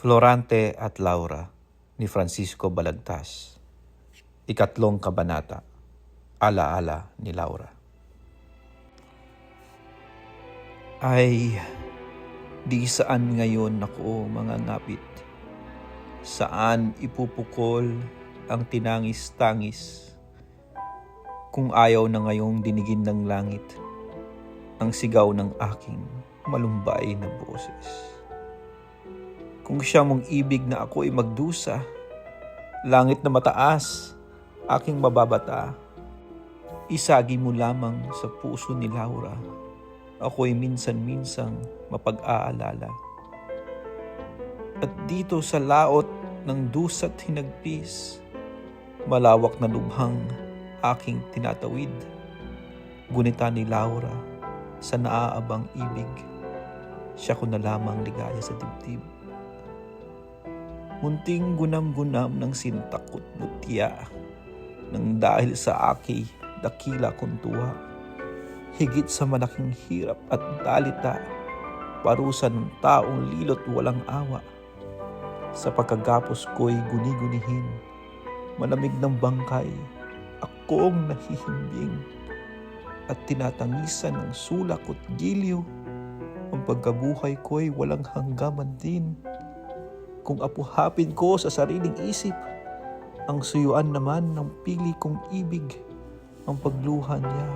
Florante at Laura ni Francisco Balagtas. Ikatlong Kabanata. Alaala ni Laura. Ay, di saan ngayon ako mga ngapit? Saan ipupukol ang tinangis-tangis? Kung ayaw na ngayong dinigin ng langit Ang sigaw ng aking malumbay na boses kung siya mong ibig na ako ay magdusa, langit na mataas, aking mababata, isagi mo lamang sa puso ni Laura, ako'y minsan-minsang mapag-aalala. At dito sa laot ng dusa't hinagpis, malawak na lubhang aking tinatawid, gunita ni Laura sa naaabang ibig, siya ko na lamang ligaya sa dibdib. Munting gunam-gunam ng sintakot mutya nang dahil sa aki dakila kong tuwa. Higit sa malaking hirap at dalita, parusa ng taong lilot walang awa. Sa pagkagapos ko'y guni-gunihin, malamig ng bangkay, akong nahihimbing at tinatangisan ng sulak at giliw. Ang pagkabuhay ko'y walang hanggaman din kung apuhapin ko sa sariling isip ang suyuan naman ng pili kong ibig ang pagluha niya.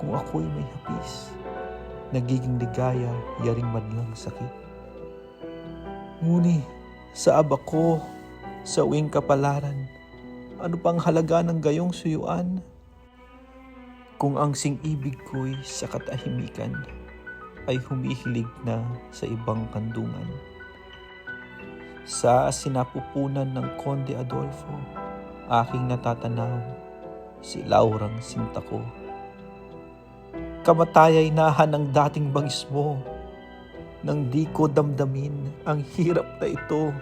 Kung ako'y may hapis nagiging ligaya yaring madlang sakit. Nguni sa aba ko sa uwing kapalaran ano pang halaga ng gayong suyuan? Kung ang sing-ibig ko'y sa katahimikan ay humihilig na sa ibang kandungan sa sinapupunan ng Conde Adolfo, aking natatanaw si Laurang sinta ko. Kamatayay nahan ng dating bangis mo, nang di ko damdamin ang hirap na ito